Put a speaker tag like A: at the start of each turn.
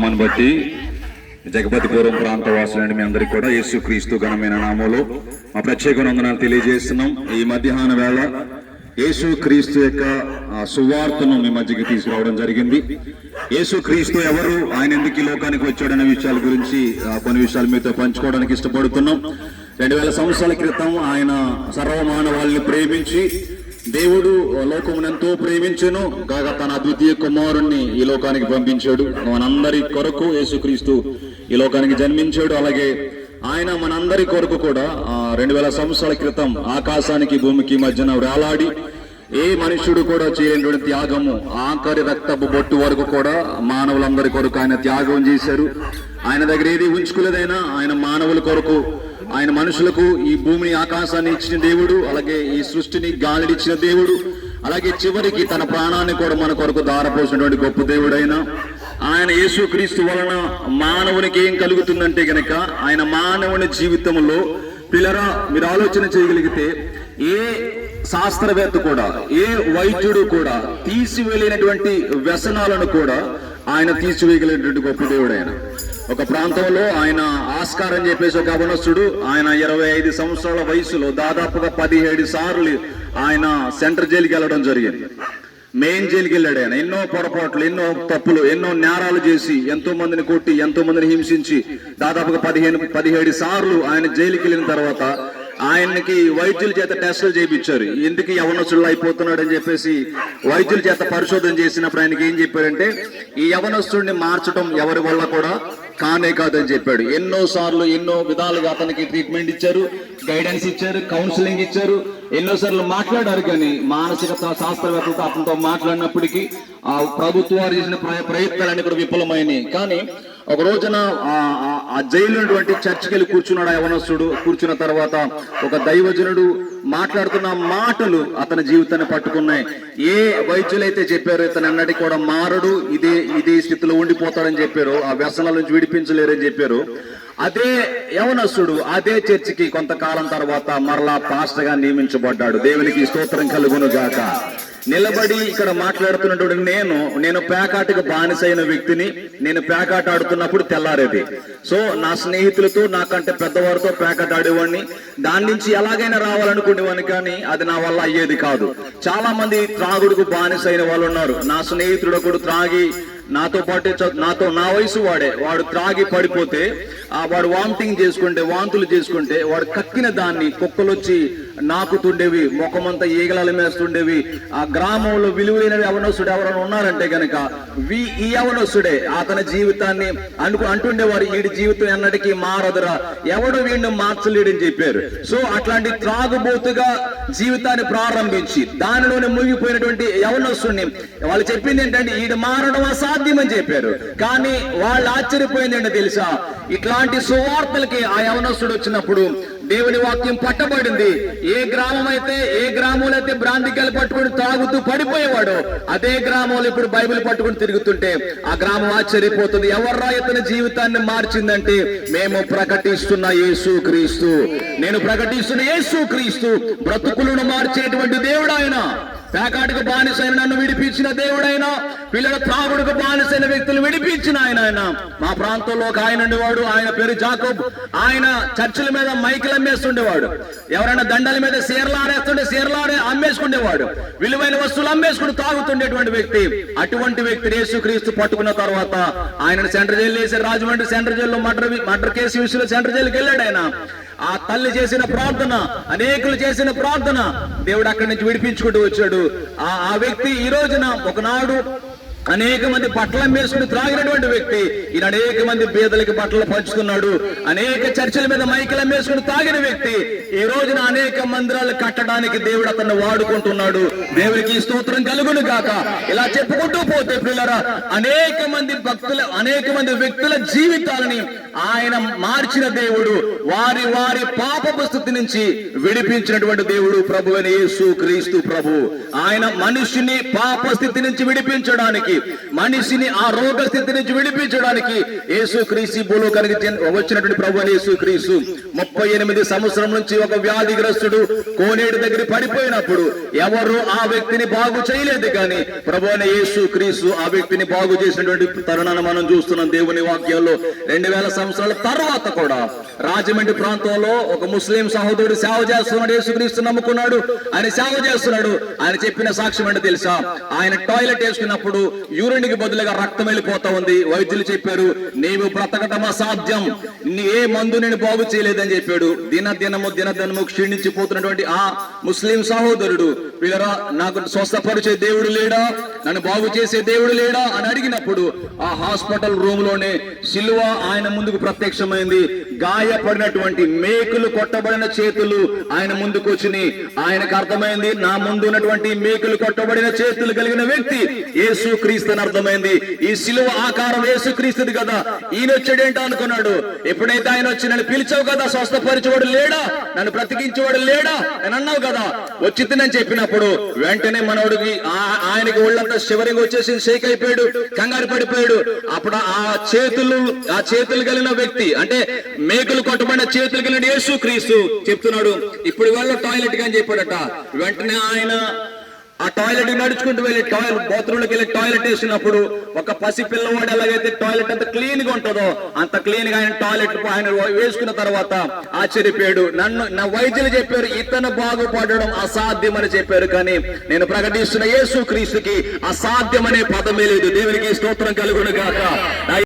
A: నామాన్ని బట్టి జగపతిపురం ప్రాంత వాసులండి మీ అందరికీ కూడా యేసు క్రీస్తు ఘనమైన నామంలో మా ప్రత్యేక వందనాలు తెలియజేస్తున్నాం. ఈ మధ్యాహ్న వేళ యేసు క్రీస్తు యొక్క సువార్తను మీ మధ్యకి తీసుకురావడం జరిగింది. యేసు క్రీస్తు ఎవరు? ఆయన ఎందుకు ఈ లోకానికి వచ్చాడనే విషయాల గురించి కొన్ని విషయాలు మీతో పంచుకోవడానికి ఇష్టపడుతున్నాం. రెండు వేల సంవత్సరాల క్రితం ఆయన సర్వమానవాళ్ళని ప్రేమించి దేవుడు లోకమునెంతో ప్రేమించెను. కాగా తన అద్వితీయ కుమారుణ్ణి ఈ లోకానికి పంపించాడు. మనందరి కొరకు యేసుక్రీస్తు ఈ లోకానికి జన్మించాడు. అలాగే ఆయన మనందరి కొరకు కూడా రెండు వేల సంవత్సరాల క్రితం ఆకాశానికి భూమికి మధ్యన వేలాడి ఏ మనుష్యుడు కూడా చేయలేనటువంటి త్యాగము ఆఖరి రక్తపు బొట్టు వరకు కూడా మానవులందరి కొరకు ఆయన త్యాగం చేశారు. ఆయన దగ్గర ఏది ఉంచుకోలేదైనా ఆయన మానవుల కొరకు ఆయన మనుషులకు ఈ భూమిని ఆకాశాన్ని ఇచ్చిన దేవుడు అలాగే ఈ సృష్టిని గాలిడిచ్చిన దేవుడు అలాగే చివరికి తన ప్రాణాన్ని కూడా మన కొరకు దారపోసినటువంటి గొప్ప దేవుడైన ఆయన యేసుక్రీస్తు వలన మానవునికి ఏం కలుగుతుందంటే గనక ఆయన మానవుని జీవితంలో పిల్లరా మీరు ఆలోచన చేయగలిగితే ఏ శాస్త్రవేత్త కూడా ఏ వైద్యుడు కూడా తీసివేయలేనటువంటి వ్యసనాలను కూడా ఆయన తీసివేయగలిగినటువంటి గొప్ప దేవుడు ఆయన ఒక ప్రాంతంలో ఆయన ఆస్కార్ అని చెప్పేసి ఒక అవనస్తుడు. ఆయన ఇరవై ఐదు సంవత్సరాల వయసులో దాదాపుగా పదిహేడు సార్లు ఆయన సెంటర్ జైలుకి వెళ్ళడం జరిగింది. మెయిన్ జైలుకి వెళ్ళాడు ఆయన. ఎన్నో పొరపాట్లు ఎన్నో తప్పులు ఎన్నో నేరాలు చేసి ఎంతో మందిని కొట్టి ఎంతో మందిని హింసించి దాదాపుగా పదిహేను పదిహేడు సార్లు ఆయన జైలుకి వెళ్ళిన తర్వాత ఆయనకి వైద్యుల చేత టెస్టులు చేయించారు. ఎందుకు యవనస్తుడు అయిపోతున్నాడు అని చెప్పేసి వైద్యుల చేత పరిశోధన చేసినప్పుడు ఆయనకి ఏం చెప్పారంటే ఈ యవనస్తుడిని మార్చడం ఎవరి వల్ల కూడా? కానే కాదని చెప్పాడు. ఎన్నో సార్లు ఎన్నో విధాలుగా అతనికి ట్రీట్మెంట్ ఇచ్చారు గైడెన్స్ ఇచ్చారు కౌన్సిలింగ్ ఇచ్చారు. ఎన్నో సార్లు మాట్లాడారు కానీ మానసిక శాస్త్రవేత్తలతో అతనితో మాట్లాడినప్పటికీ ఆ ప్రభుత్వాలు చేసిన ప్రయత్నాలు ప్రయత్నాలన్నీ కూడా విఫలమైనవి కానీ ఒక రోజున ఆ- ఆ- ఆ జైలు ఉన్నటువంటి చర్చికి వెళ్ళి కూర్చున్నాడు ఆ యవనస్తుడు. కూర్చున్న తర్వాత ఒక దైవజనుడు మాట్లాడుతున్న మాటలు అతని జీవితాన్ని పట్టుకున్నాయి. ఏ వైద్యులైతే చెప్పారో ఇతను అన్నటి కూడా మారడు. ఇదే ఇదే స్థితిలో ఉండిపోతాడని చెప్పారు. ఆ వ్యసనాల నుంచి విడిపించలేరని చెప్పారు. అదే యవనస్తుడు అదే చర్చికి కొంతకాలం తర్వాత మరలా పాస్టర్గా నియమించబడ్డాడు. దేవునికి స్తోత్రం కలుగును గాక నిలబడి ఇక్కడ మాట్లాడుతున్నటువంటి నేను నేను పేకాటకు బానిసైన వ్యక్తిని నేను పేకాట ఆడుతున్నప్పుడు తెల్లారేది. సో నా స్నేహితులతో నాకంటే పెద్దవారితో పేకాట ఆడేవాడిని. దాని నుంచి ఎలాగైనా రావాలనుకునేవాడిని కానీ అది నా వల్ల అయ్యేది కాదు. చాలా మంది త్రాగుడుకు బానిసైన వాళ్ళు ఉన్నారు. నా స్నేహితుడు ఒకడు త్రాగి నాతో పాటు నాతో నా వయసు వాడే. వాడు త్రాగి పడిపోతే ఆ వాడు వామిటింగ్ చేసుకుంటే వాంతులు చేసుకుంటే వాడు కక్కిన దాన్ని కుక్కలు వచ్చి నాకుతుండేవి ముఖమంతా ఈగలాలు మేస్తుండేవి. ఆ గ్రామంలో విలువైనవి యవనస్తుడు ఎవరైనా ఉన్నారంటే గనక వి ఈ యవనస్తుడే. అతని జీవితాన్ని అనుకు అంటుండేవారు వీడి జీవితం ఎన్నటికీ మారదురా. ఎవడు వీడిని మార్చలేడని చెప్పారు. సో అట్లాంటి త్రాగుబోతుగా జీవితాన్ని ప్రారంభించి దానిలోనే మునిగిపోయినటువంటి యవనస్తుడిని వాళ్ళు చెప్పింది ఏంటంటే వీడు మారడం అసాధ్యమని చెప్పారు. కానీ వాళ్ళు ఆశ్చర్యపోయింది ఏంటో తెలుసా? ఇట్లాంటి సువార్తలకి ఆ యవనస్తుడు వచ్చినప్పుడు దేవుని వాక్యం పట్టబడింది. ఏ గ్రామం అయితే ఏ గ్రామంలో అయితే భ్రాంతికలు పట్టుకుని తాగుతూ పడిపోయేవాడు అదే గ్రామంలో ఇప్పుడు బైబిల్ పట్టుకుని తిరుగుతుంటే ఆ గ్రామం ఆశ్చర్యపోతుంది. ఎవర్రా ఇతని జీవితాన్ని మార్చిందంటే మేము ప్రకటిస్తున్న యేసు క్రీస్తు. నేను ప్రకటిస్తున్న యేసు క్రీస్తు. బ్రతుకులను మార్చేటువంటి దేవుడు ఆయన. పేకాటకు బానిసైన నన్ను విడిపించిన దేవుడైన పిల్లల త్రాగుడుకు బానిసైన వ్యక్తులు విడిపించిన ఆయన ఆయన మా ప్రాంతంలో ఒక ఆయన ఉండేవాడు ఆయన పేరు జాకోబ్. ఆయన చర్చిల మీద మైకులు అమ్మేస్తుండేవాడు. ఎవరైనా దండల మీద సీరలు ఆడేస్తుంటే సీరలు ఆడే అమ్మేసుకుండేవాడు. విలువైన వస్తువులు అమ్మేసుకుని తాగుతుండేటువంటి వ్యక్తి. అటువంటి వ్యక్తి యేసుక్రీస్తు పట్టుకున్న తర్వాత ఆయన సెంటర్ జైలు వేసి రాజమండ్రి సెంటర్ జైల్లో మర్డర్ మర్డర్ కేసు విషయంలో సెంటర్ జైలుకి వెళ్ళాడు ఆయన. ఆ తల్లి చేసిన ప్రార్థన అనేకులు చేసిన ప్రార్థన దేవుడు అక్కడి నుంచి విడిపించుకుంటూ వచ్చాడు. ఆ ఆ వ్యక్తి ఈ రోజున ఒకనాడు అనేక మంది బట్టలు వేసుకుని త్రాగినటువంటి వ్యక్తి ఈయన అనేక మంది పేదలకి బట్టలు పంచుతున్నాడు అనేక చర్చల మీద మైకలం వేసుకుని తాగిన వ్యక్తి ఈ రోజున అనేక మందిరాలు కట్టడానికి దేవుడు అతన్ని వాడుకుంటున్నాడు. దేవుడికి స్తోత్రం కలుగును కాక ఇలా చెప్పుకుంటూ పోతే పిల్లరా అనేక మంది భక్తుల అనేక మంది వ్యక్తుల జీవితాలని ఆయన మార్చిన దేవుడు వారి వారి పాపపు స్థితి నుంచి విడిపించినటువంటి దేవుడు ప్రభు అని యేసు క్రీస్తు ప్రభు. ఆయన మనిషిని పాప స్థితి నుంచి విడిపించడానికి మనిషిని ఆ రోగ స్థితి నుంచి విడిపించడానికి యేసు క్రీస్తు భూలోకానికి జన్- వచ్చినటువంటి ప్రభు అని యేసు
B: ముప్పై ఎనిమిది సంవత్సరం నుంచి ఒక వ్యాధిగ్రస్తుడు కోనేటి దగ్గర పడిపోయినప్పుడు ఎవరు ఆ వ్యక్తిని బాగు చేయలేదు కానీ ప్రభు యేసు క్రీస్తు ఆ వ్యక్తిని బాగు చేసినటువంటి తరుణాన్ని మనం చూస్తున్నాం దేవుని వాక్యంలో రెండు వేల సంవత్సరాల తర్వాత కూడా రాజమండ్రి ప్రాంతంలో ఒక ముస్లిం సహోదరుడు సేవ చేస్తున్నాడు యేసుక్రీస్తు నమ్ముకున్నాడు. ఆయన సేవ చేస్తున్నాడు. ఆయన చెప్పిన సాక్ష్యం ఏంటో తెలుసా? ఆయన టాయిలెట్ వేసుకున్నప్పుడు యూరిన్కి బదులుగా రక్తం వెళ్ళిపోతా ఉంది. వైద్యులు చెప్పారు నీవు బ్రతకటం అసాధ్యం. నీ ఏ మందు నేను బాగు చేయలేదని చెప్పాడు. దిన దినము దిన దినము క్షీణించిపోతున్నటువంటి ఆ ముస్లిం సహోదరుడు వీళ్ళరా నాకు స్వస్థపరిచే దేవుడు లేడా? నన్ను బాగు చేసే దేవుడు లేడా? అని అడిగినప్పుడు ఆ హాస్పిటల్ రూమ్లోనే సిల్వ ఆయన ముందుకు ప్రత్యక్షమైంది. గాయపడినటువంటి మేకులు కొట్టబడిన చేతులు ఆయన ముందుకు వచ్చినాయి. ఆయనకు అర్థమైంది నా ముందు ఉన్నటువంటి మేకులు కొట్టబడిన చేతులు కలిగిన వ్యక్తి యేసు క్రీస్తు అని అర్థమైంది. ఈ శిలువ ఆకారం యేసు క్రీస్తుది కదా. ఈయన వచ్చాడేంటో అనుకున్నాడు? ఎప్పుడైతే ఆయన వచ్చి నన్ను పిలిచావు కదా స్వస్థపరిచేవాడు లేడా? నన్ను బ్రతికించేవాడు లేడా? అని అన్నావు కదా. వచ్చిందని చెప్పినప్పుడు వెంటనే మనోడికి ఆ- ఆయనకి ఒళ్ళంతా శివరింగ్ వచ్చేసి షేక్ అయిపోయాడు కంగారు పడిపోయాడు. అప్పుడు ఆ చేతులు ఆ చేతులు కలిగిన వ్యక్తి అంటే మేకులు కొట్టబడిన చేతులు కలిగిన యేసు క్రీస్తు చెప్తున్నాడు ఇప్పుడు వెళ్ళ టాయిలెట్గా అని చెప్పాడట. వెంటనే ఆయన ఆ టాయిలెట్ నడుచుకుంటూ వెళ్ళి టాయిలెట్ బాత్రూమ్లోకి వెళ్ళి టాయిలెట్ వేసినప్పుడు ఒక పసి పిల్లవాడు ఎలాగైతే టాయిలెట్ అంత క్లీన్గా ఉంటుందో అంత క్లీన్గా ఆయన టాయిలెట్ ఆయన వేసుకున్న తర్వాత ఆశ్చర్యపోయాడు. నన్ను నా వైద్యులు చెప్పారు ఇతను బాగుపడడం అసాధ్యం అని చెప్పారు. కానీ నేను ప్రకటిస్తున్న యేసు క్రీస్తుకి అసాధ్యం అనే పదమే లేదు. దేవునికి స్తోత్రం కలుగును కాక